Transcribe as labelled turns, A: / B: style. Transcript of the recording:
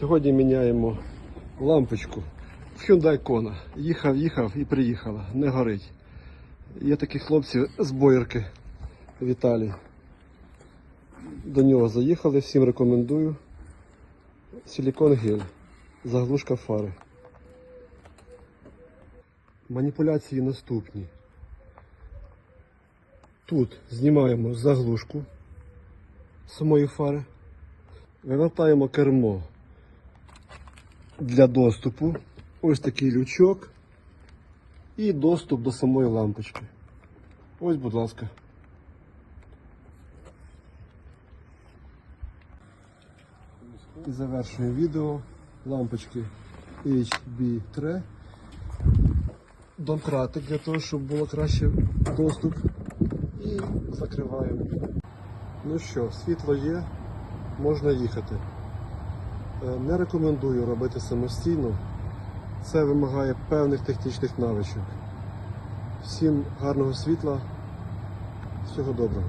A: Сьогодні міняємо лампочку в Hyundai Kona. Їхав, їхав і приїхала. Не горить. Є такі хлопці з боярки Віталій. До нього заїхали, всім рекомендую. Силікон гель. Заглушка фари. Маніпуляції наступні. Тут знімаємо заглушку самої фари. Вивертаємо кермо для доступу. Ось такий лючок і доступ до самої лампочки. Ось, будь ласка. І завершуємо відео. Лампочки HB3. Домкратик для того, щоб було краще доступ. І закриваємо. Ну що, світло є, можна їхати. Е, Не рекомендую робити самостійно. Це вимагає певних технічних навичок. Всім гарного світла, всього доброго.